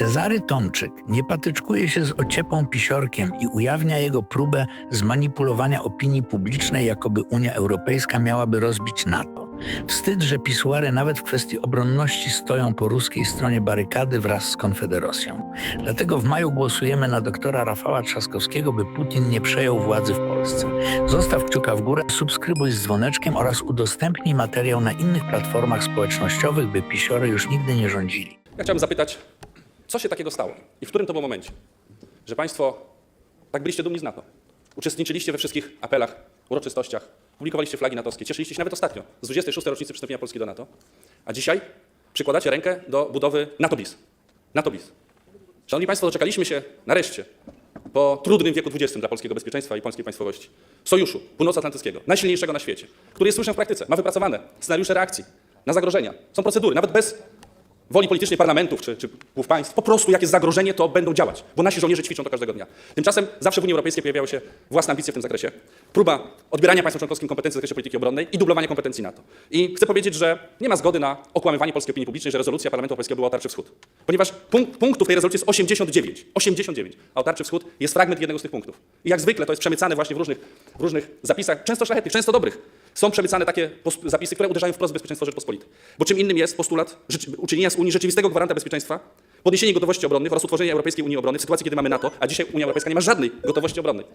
Cezary Tomczyk nie patyczkuje się z ociepą pisiorkiem i ujawnia jego próbę zmanipulowania opinii publicznej, jakoby Unia Europejska miałaby rozbić NATO. Wstyd, że pisuary nawet w kwestii obronności stoją po ruskiej stronie barykady wraz z Konfederacją. Dlatego w maju głosujemy na doktora Rafała Trzaskowskiego, by Putin nie przejął władzy w Polsce. Zostaw kciuka w górę, subskrybuj z dzwoneczkiem oraz udostępnij materiał na innych platformach społecznościowych, by pisiory już nigdy nie rządzili. Ja chciałbym zapytać, co się takiego stało i w którym to było momencie, że Państwo tak byliście dumni z NATO, uczestniczyliście we wszystkich apelach, uroczystościach, publikowaliście flagi natowskie, cieszyliście się nawet ostatnio z 26. rocznicy przystąpienia Polski do NATO, a dzisiaj przykładacie rękę do budowy NATO bis. NATO bis. Szanowni Państwo, doczekaliśmy się nareszcie po trudnym wieku XX dla polskiego bezpieczeństwa i polskiej państwowości sojuszu północnoatlantyckiego, najsilniejszego na świecie, który jest sojuszem w praktyce, ma wypracowane scenariusze reakcji na zagrożenia, są procedury, nawet bez woli politycznej parlamentów czy, czy głów państw, po prostu jak jest zagrożenie, to będą działać, bo nasi żołnierze ćwiczą to każdego dnia. Tymczasem zawsze w Unii Europejskiej pojawiały się własne ambicje w tym zakresie. Próba odbierania państwom członkowskim kompetencji w zakresie polityki obronnej i dublowania kompetencji NATO. I chcę powiedzieć, że nie ma zgody na okłamywanie polskiej opinii publicznej, że rezolucja Parlamentu Europejskiego była o tarczy wschód. Ponieważ punkt, punktów tej rezolucji jest 89. 89. A o tarczy wschód jest fragment jednego z tych punktów. I jak zwykle to jest przemycane właśnie w różnych, w różnych zapisach, często szlachetnych, często dobrych. Są przemycane takie zapisy, które uderzają wprost w bezpieczeństwo Rzeczpospolitej. Bo czym innym jest postulat uczynienia z Unii rzeczywistego gwaranta bezpieczeństwa, podniesienie gotowości obronnych oraz utworzenie Europejskiej Unii Obrony w sytuacji, kiedy mamy NATO, a dzisiaj Unia Europejska nie ma żadnej gotowości obronnej.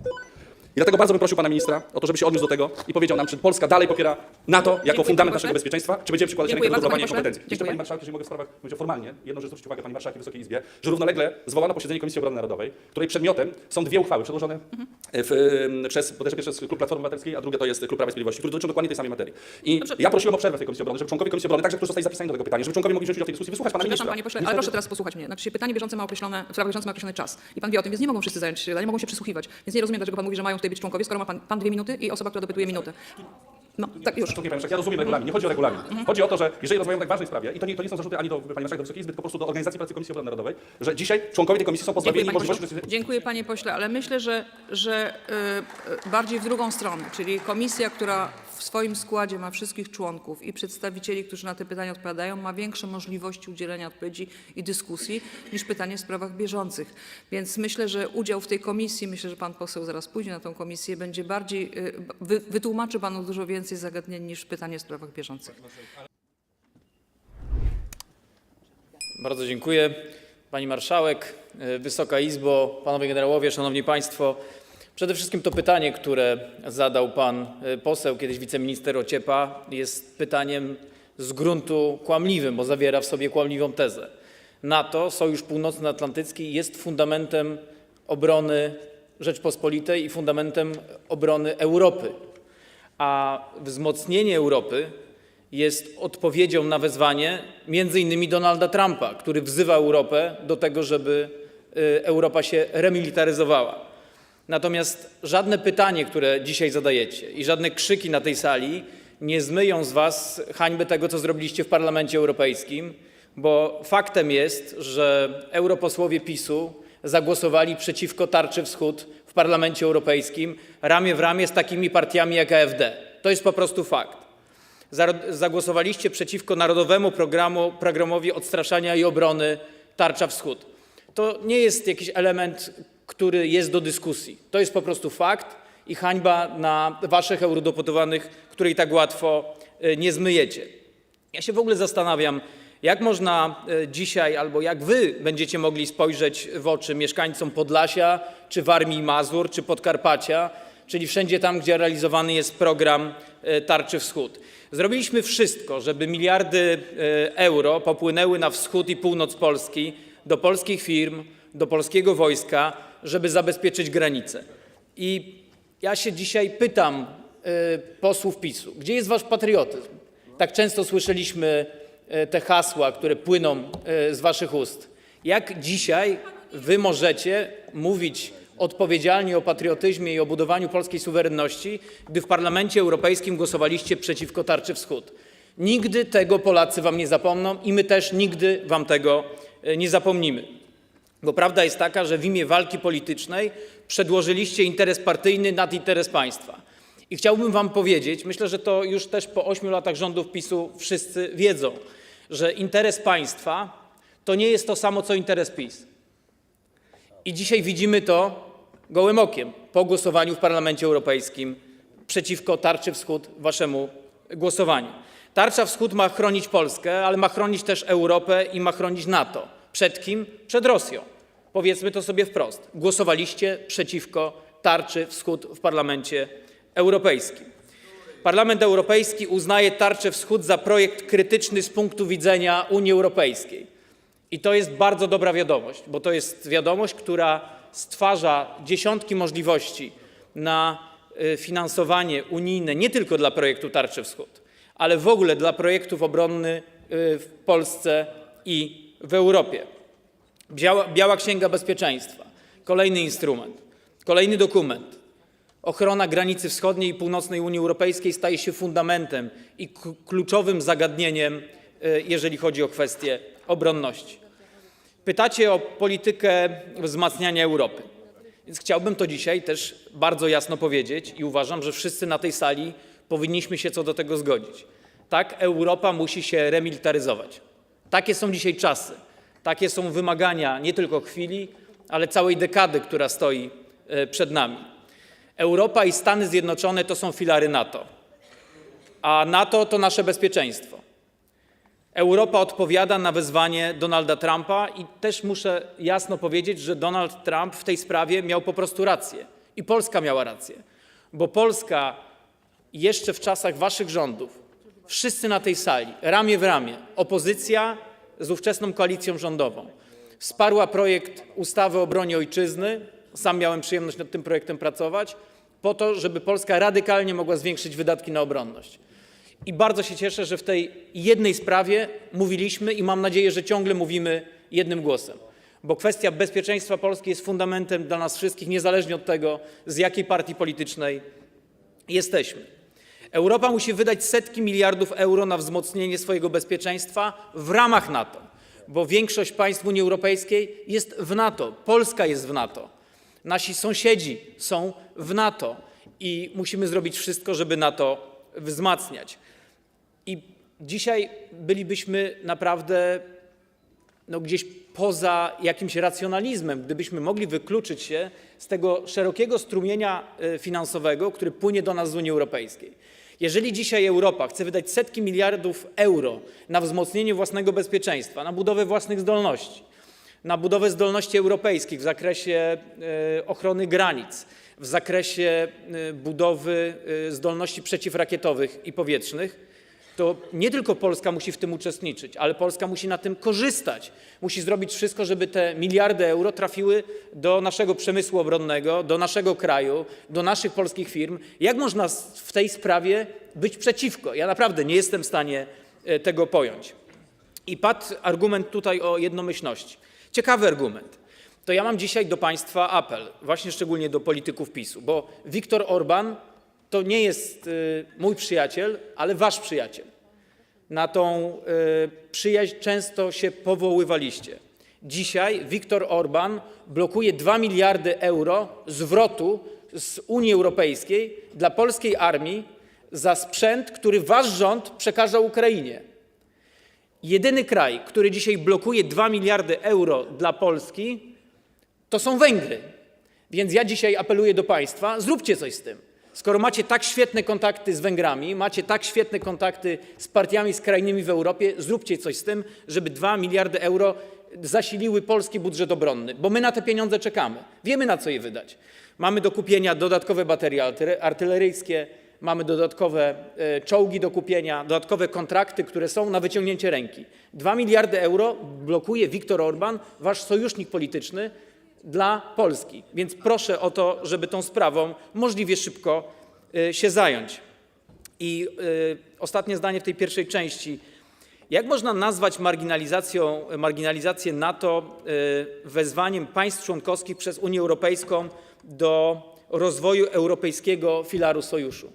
I dlatego bardzo bym prosił pana ministra o to, żeby się odniósł do tego i powiedział nam, czy Polska dalej popiera NATO jako Dziękuję, fundament naszego bezpieczeństwa, czy będziemy przykładać Dziękuję rękę do bardzo, panie pośle. kompetencji. Jeszcze Dziękuję. pani marszałek, jeżeli mogę w sprawach powiedzieć formalnie, jedną rzecz zwrócić uwagę pani marszałek i Wysokiej Izbie, że równolegle zwołano posiedzenie Komisji Obrony Narodowej, której przedmiotem są dwie uchwały przedłożone w, em, przez, po pierwsze przez Klub Platformy Obywatelskiej, a drugie to jest Klub Prawa i Sprawiedliwości, które dotyczą dokładnie tej samej materii. I Dobrze. ja prosiłem o przerwę w tej Komisji Obrony, żeby członkowie Komisji Obrony, także którzy zostali zapisani do tego pytania, żeby członkowie mogli wziąć udział w tej dyskusji, wysłuchać pana Przepraszam, ministra. panie pośle, ale proszę teraz posłuchać mnie. Znaczy się pytanie bieżące ma określone, sprawa bieżąca ma określony czas. I pan wie o tym, więc nie mogą wszyscy zająć się, nie mogą się przysłuchiwać. Więc nie rozumiem, dlaczego pan mówi, że mają tutaj być członkowie, skoro ma pan, pan dwie minuty i osoba, która dopytuje minutę. No, tak już. Szanowni Państwo, ja rozumiem regulamin, nie chodzi o regulamin. Chodzi o to, że jeżeli rozmawiamy o tak ważnej sprawie, i to nie, to nie są zarzuty ani do Pani Marszałek, do Wysokiej Izby, tylko po prostu do organizacji pracy Komisji Obrony Narodowej, że dzisiaj członkowie tej komisji są Dziękuję pozbawieni panie, możliwości... pośle. Dziękuję panie pośle, ale myślę, że, że y, y, bardziej w drugą stronę, czyli komisja, która w swoim składzie ma wszystkich członków i przedstawicieli, którzy na te pytania odpowiadają, ma większe możliwości udzielenia odpowiedzi i dyskusji niż pytanie w sprawach bieżących. Więc myślę, że udział w tej komisji, myślę, że pan poseł zaraz pójdzie na tą komisję, będzie bardziej, y, wy, wytłumaczy panu dużo więcej zagadnień niż pytanie w sprawach bieżących. Bardzo dziękuję. Pani Marszałek, e, Wysoka Izbo, Panowie Generałowie, Szanowni Państwo. Przede wszystkim to pytanie, które zadał Pan e, poseł, kiedyś wiceminister Ociepa, jest pytaniem z gruntu kłamliwym, bo zawiera w sobie kłamliwą tezę. NATO, Sojusz Północnoatlantycki jest fundamentem obrony Rzeczpospolitej i fundamentem obrony Europy. A wzmocnienie Europy jest odpowiedzią na wezwanie między innymi Donalda Trumpa, który wzywa Europę do tego, żeby y, Europa się remilitaryzowała. Natomiast żadne pytanie, które dzisiaj zadajecie i żadne krzyki na tej sali nie zmyją z was hańby tego, co zrobiliście w Parlamencie Europejskim, bo faktem jest, że europosłowie PiSu zagłosowali przeciwko tarczy wschód w Parlamencie Europejskim ramię w ramię z takimi partiami jak AfD. To jest po prostu fakt. Zagłosowaliście przeciwko Narodowemu Programowi Odstraszania i Obrony Tarcza Wschód. To nie jest jakiś element, który jest do dyskusji. To jest po prostu fakt i hańba na waszych eurodeputowanych, której tak łatwo y, nie zmyjecie. Ja się w ogóle zastanawiam, jak można e, dzisiaj, albo jak wy będziecie mogli spojrzeć w oczy mieszkańcom Podlasia, czy Warmii Mazur, czy Podkarpacia, czyli wszędzie tam, gdzie realizowany jest program e, Tarczy Wschód. Zrobiliśmy wszystko, żeby miliardy e, euro popłynęły na wschód i północ Polski, do polskich firm, do polskiego wojska, żeby zabezpieczyć granice. I ja się dzisiaj pytam e, posłów PiSu, gdzie jest wasz patriotyzm? Tak często słyszeliśmy e, te hasła, które płyną e, z waszych ust. Jak dzisiaj wy możecie mówić odpowiedzialnie o patriotyzmie i o budowaniu polskiej suwerenności, gdy w Parlamencie Europejskim głosowaliście przeciwko tarczy wschód? Nigdy tego Polacy wam nie zapomną i my też nigdy wam tego nie zapomnimy. Bo prawda jest taka, że w imię walki politycznej przedłożyliście interes partyjny nad interes państwa. I chciałbym Wam powiedzieć, myślę, że to już też po ośmiu latach rządów PiSu wszyscy wiedzą, że interes państwa to nie jest to samo co interes PiS. I dzisiaj widzimy to gołym okiem po głosowaniu w Parlamencie Europejskim przeciwko tarczy wschód, waszemu głosowaniu. Tarcza wschód ma chronić Polskę, ale ma chronić też Europę i ma chronić NATO. Przed kim? Przed Rosją. Powiedzmy to sobie wprost. Głosowaliście przeciwko tarczy wschód w Parlamencie Europejskim. Parlament Europejski uznaje tarczę wschód za projekt krytyczny z punktu widzenia Unii Europejskiej. I to jest bardzo dobra wiadomość, bo to jest wiadomość, która stwarza dziesiątki możliwości na y, finansowanie unijne nie tylko dla projektu Tarczy Wschód, ale w ogóle dla projektów obronnych y, w Polsce i w Europie. Biała, Biała Księga Bezpieczeństwa, kolejny instrument, kolejny dokument. Ochrona granicy wschodniej i północnej Unii Europejskiej staje się fundamentem i kluczowym zagadnieniem, y, jeżeli chodzi o kwestie obronności. Pytacie o politykę wzmacniania Europy. Więc chciałbym to dzisiaj też bardzo jasno powiedzieć i uważam, że wszyscy na tej sali powinniśmy się co do tego zgodzić. Tak, Europa musi się remilitaryzować. Takie są dzisiaj czasy. Takie są wymagania nie tylko chwili, ale całej dekady, która stoi e, przed nami. Europa i Stany Zjednoczone to są filary NATO, a NATO to nasze bezpieczeństwo. Europa odpowiada na wezwanie Donalda Trumpa i też muszę jasno powiedzieć, że Donald Trump w tej sprawie miał po prostu rację i Polska miała rację, bo Polska jeszcze w czasach waszych rządów, wszyscy na tej sali, ramię w ramię, opozycja z ówczesną koalicją rządową, wsparła projekt ustawy o obronie ojczyzny, sam miałem przyjemność nad tym projektem pracować, po to, żeby Polska radykalnie mogła zwiększyć wydatki na obronność. I bardzo się cieszę, że w tej jednej sprawie mówiliśmy i mam nadzieję, że ciągle mówimy jednym głosem. Bo kwestia bezpieczeństwa Polski jest fundamentem dla nas wszystkich, niezależnie od tego, z jakiej partii politycznej jesteśmy. Europa musi wydać setki miliardów euro na wzmocnienie swojego bezpieczeństwa w ramach NATO, bo większość państw Unii Europejskiej jest w NATO, Polska jest w NATO, nasi sąsiedzi są w NATO i musimy zrobić wszystko, żeby NATO wzmacniać. I dzisiaj bylibyśmy naprawdę no, gdzieś poza jakimś racjonalizmem, gdybyśmy mogli wykluczyć się z tego szerokiego strumienia e, finansowego, który płynie do nas z Unii Europejskiej. Jeżeli dzisiaj Europa chce wydać setki miliardów euro na wzmocnienie własnego bezpieczeństwa, na budowę własnych zdolności, na budowę zdolności europejskich w zakresie e, ochrony granic, w zakresie e, budowy e, zdolności przeciwrakietowych i powietrznych, to nie tylko Polska musi w tym uczestniczyć, ale Polska musi na tym korzystać. Musi zrobić wszystko, żeby te miliardy euro trafiły do naszego przemysłu obronnego, do naszego kraju, do naszych polskich firm. Jak można w tej sprawie być przeciwko? Ja naprawdę nie jestem w stanie e, tego pojąć. I padł argument tutaj o jednomyślności. Ciekawy argument. To ja mam dzisiaj do Państwa apel, właśnie szczególnie do polityków PiSu, bo Viktor Orban to nie jest y, mój przyjaciel, ale Wasz przyjaciel. Na tą y, przyjaźń często się powoływaliście. Dzisiaj Viktor Orban blokuje 2 miliardy euro zwrotu z Unii Europejskiej dla polskiej armii za sprzęt, który Wasz rząd przekazał Ukrainie. Jedyny kraj, który dzisiaj blokuje 2 miliardy euro dla Polski, to są Węgry. Więc ja dzisiaj apeluję do Państwa, zróbcie coś z tym. Skoro macie tak świetne kontakty z Węgrami, macie tak świetne kontakty z partiami skrajnymi w Europie, zróbcie coś z tym, żeby 2 miliardy euro zasiliły polski budżet obronny, bo my na te pieniądze czekamy. Wiemy, na co je wydać. Mamy do kupienia dodatkowe baterie artyle- artyleryjskie, mamy dodatkowe e, czołgi do kupienia, dodatkowe kontrakty, które są na wyciągnięcie ręki. 2 miliardy euro blokuje Viktor Orban, wasz sojusznik polityczny, dla Polski. Więc proszę o to, żeby tą sprawą możliwie szybko y, się zająć. I y, ostatnie zdanie w tej pierwszej części. Jak można nazwać marginalizację NATO y, wezwaniem państw członkowskich przez Unię Europejską do rozwoju europejskiego filaru sojuszu?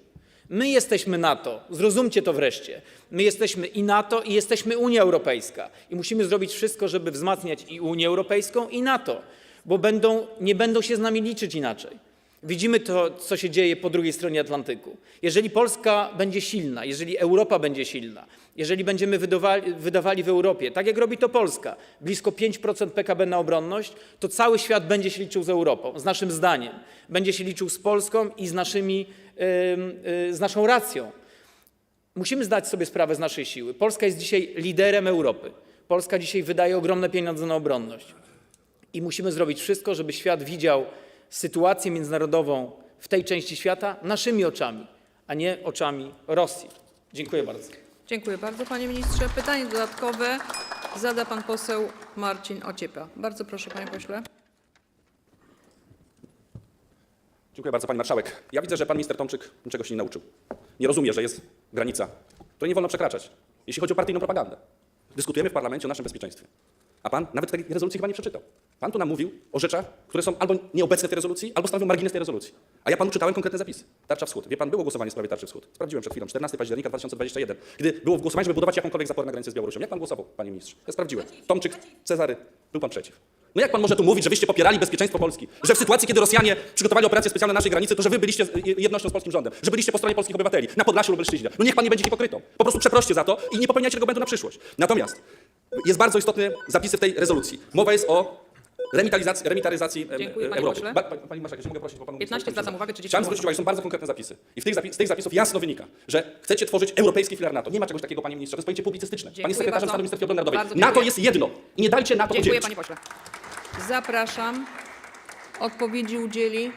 My jesteśmy NATO, zrozumcie to wreszcie. My jesteśmy i NATO, i jesteśmy Unia Europejska. I musimy zrobić wszystko, żeby wzmacniać i Unię Europejską, i NATO, bo będą, nie będą się z nami liczyć inaczej. Widzimy to, co się dzieje po drugiej stronie Atlantyku. Jeżeli Polska będzie silna, jeżeli Europa będzie silna, jeżeli będziemy wydawali, wydawali w Europie, tak jak robi to Polska, blisko 5% PKB na obronność, to cały świat będzie się liczył z Europą, z naszym zdaniem. Będzie się liczył z Polską i z, naszymi, ym, y, z naszą racją. Musimy zdać sobie sprawę z naszej siły. Polska jest dzisiaj liderem Europy. Polska dzisiaj wydaje ogromne pieniądze na obronność. I musimy zrobić wszystko, żeby świat widział sytuację międzynarodową w tej części świata naszymi oczami, a nie oczami Rosji. Dziękuję bardzo. Dziękuję bardzo, panie ministrze. Pytanie dodatkowe zada pan poseł Marcin Ociepa. Bardzo proszę, panie pośle. Dziękuję bardzo, pani marszałek. Ja widzę, że pan minister Tomczyk niczego się nie nauczył. Nie rozumie, że jest granica, której nie wolno przekraczać, jeśli chodzi o partyjną propagandę. Dyskutujemy w parlamencie o naszym bezpieczeństwie. A pan nawet tej rezolucji chyba nie przeczytał. Pan tu nam mówił o rzeczach, które są albo nieobecne w tej rezolucji, albo stanowią margines tej rezolucji. A ja panu czytałem konkretne zapisy. Tarcza Wschód. Wie pan, było głosowanie w sprawie Tarczy Wschód. Sprawdziłem przed chwilą, 14 października 2021, gdy było głosowanie, żeby budować jakąkolwiek zaporę na granicy z Białorusią. Jak pan głosował, panie ministrze? Ja sprawdziłem. Tomczyk, Cezary, był pan przeciw. No jak pan może tu mówić, że wyście popierali bezpieczeństwo Polski? Że w sytuacji, kiedy Rosjanie przygotowali operacje specjalne na naszej granicy, to że wy byliście jednością z polskim rządem, że byliście po stronie polskich obywateli, na Podlasiu lub Lubelszczyźnie. No niech pan nie będzie hipokrytą. Po prostu przeproście za to i nie popełniajcie tego błędu na przyszłość. Natomiast jest bardzo istotny zapisy w tej rezolucji. Mowa jest o remitalizacji, remitaryzacji em, Dziękuję, panie Europy. pośle. Ba, pa- pani marszałek, jeśli mogę prosić, bo panu 15, zwracam uwagę, 30 Chciałem zwrócić uwagę, są bardzo konkretne zapisy. I w tych zapi- z tych zapisów jasno wynika, że chcecie tworzyć europejski filar NATO. Nie ma czegoś takiego, panie ministrze, to jest pojęcie publicystyczne. Pan Dziękuję jest sekretarzem bardzo. stanu w Ministerstwie Obrony Narodowej. Bardzo NATO dziękuję. jest jedno i nie dajcie NATO Dziękuję, podzielić. panie pośle. Zapraszam. Odpowiedzi udzieli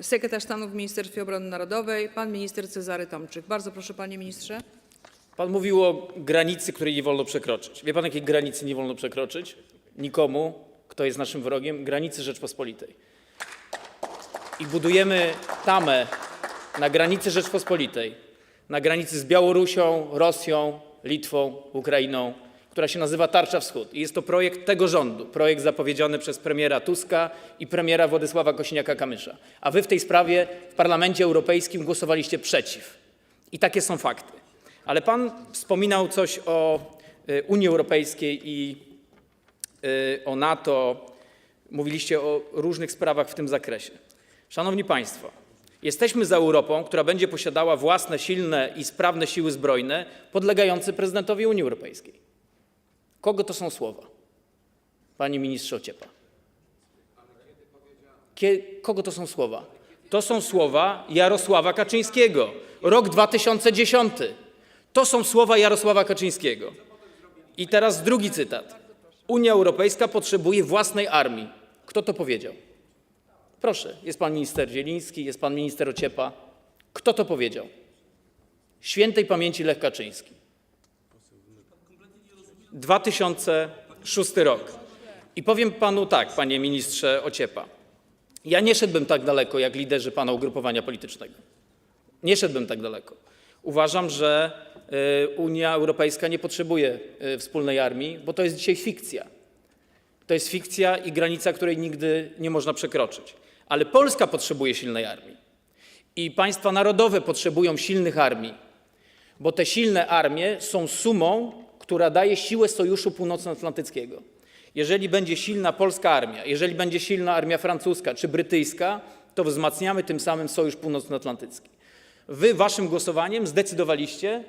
sekretarz stanu w Ministerstwie Obrony Narodowej, pan minister Cezary Tomczyk. Bardzo proszę, panie ministrze. Pan mówił o granicy, której nie wolno przekroczyć. Wie pan, jakiej granicy nie wolno przekroczyć? Nikomu, kto jest naszym wrogiem, granicy Rzeczpospolitej. I budujemy tamę na granicy Rzeczpospolitej, na granicy z Białorusią, Rosją, Litwą, Ukrainą, która się nazywa Tarcza Wschód. I jest to projekt tego rządu, projekt zapowiedziany przez premiera Tuska i premiera Władysława Kosiniaka-Kamysza. A wy w tej sprawie w Parlamencie Europejskim głosowaliście przeciw. I takie są fakty. Ale pan wspominał coś o y, Unii Europejskiej i o NATO. Mówiliście o różnych sprawach w tym zakresie. Szanowni Państwo, jesteśmy za Europą, która będzie posiadała własne, silne i sprawne siły zbrojne podlegające prezydentowi Unii Europejskiej. Kogo to są słowa? Panie ministrze Ociepa. Kogo to są słowa? To są słowa Jarosława Kaczyńskiego. Rok 2010. To są słowa Jarosława Kaczyńskiego. I teraz drugi cytat. Unia Europejska potrzebuje własnej armii. Kto to powiedział? Proszę, jest pan minister Zieliński, jest pan minister Ociepa. Kto to powiedział? Świętej pamięci Lech Kaczyński. 2006 rok. I powiem panu tak, panie ministrze Ociepa. Ja nie szedłbym tak daleko jak liderzy pana ugrupowania politycznego. Nie szedłbym tak daleko. Uważam, że Unia Europejska nie potrzebuje y, wspólnej armii, bo to jest dzisiaj fikcja. To jest fikcja i granica, której nigdy nie można przekroczyć. Ale Polska potrzebuje silnej armii. I państwa narodowe potrzebują silnych armii, bo te silne armie są sumą, która daje siłę Sojuszu Północnoatlantyckiego. Jeżeli będzie silna polska armia, jeżeli będzie silna armia francuska czy brytyjska, to wzmacniamy tym samym Sojusz Północnoatlantycki. Wy waszym głosowaniem zdecydowaliście,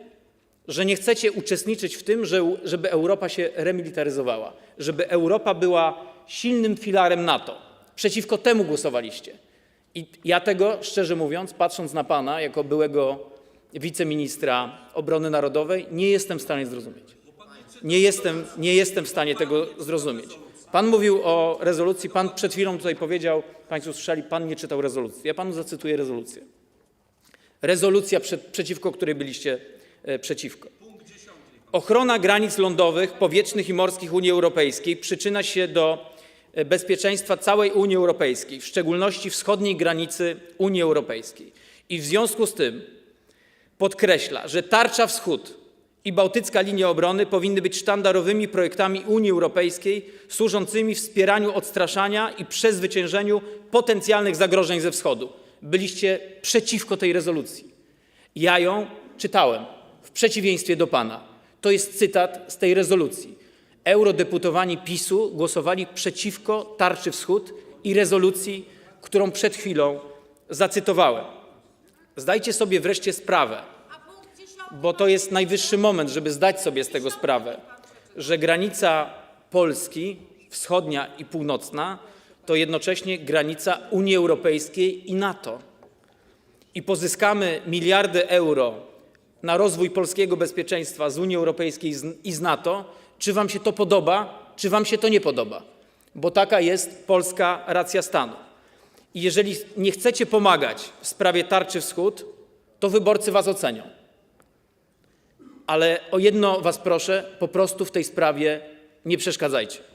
że nie chcecie uczestniczyć w tym, że, żeby Europa się remilitaryzowała, żeby Europa była silnym filarem NATO. Przeciwko temu głosowaliście. I ja tego, szczerze mówiąc, patrząc na pana jako byłego wiceministra obrony narodowej, nie jestem w stanie zrozumieć. Nie jestem, nie jestem w stanie tego zrozumieć. Pan mówił o rezolucji, pan przed chwilą tutaj powiedział, państwo słyszeli, pan nie czytał rezolucji. Ja panu zacytuję rezolucję. Rezolucja, przed, przeciwko której byliście przeciwko. Ochrona granic lądowych, powietrznych i morskich Unii Europejskiej przyczyna się do e, bezpieczeństwa całej Unii Europejskiej, w szczególności wschodniej granicy Unii Europejskiej. I w związku z tym podkreśla, że Tarcza Wschód i Bałtycka Linia Obrony powinny być sztandarowymi projektami Unii Europejskiej służącymi wspieraniu odstraszania i przezwyciężeniu potencjalnych zagrożeń ze wschodu. Byliście przeciwko tej rezolucji. Ja ją czytałem, w przeciwieństwie do pana. To jest cytat z tej rezolucji. Eurodeputowani PiSu głosowali przeciwko Tarczy Wschód i rezolucji którą przed chwilą zacytowałem. Zdajcie sobie wreszcie sprawę, bo to jest najwyższy moment, żeby zdać sobie z tego sprawę, że granica Polski, wschodnia i północna, to jednocześnie granica Unii Europejskiej i NATO. I pozyskamy miliardy euro na rozwój polskiego bezpieczeństwa z Unii Europejskiej i z NATO, czy Wam się to podoba, czy Wam się to nie podoba, bo taka jest polska racja stanu. I jeżeli nie chcecie pomagać w sprawie tarczy wschód, to wyborcy Was ocenią. Ale o jedno Was proszę, po prostu w tej sprawie nie przeszkadzajcie.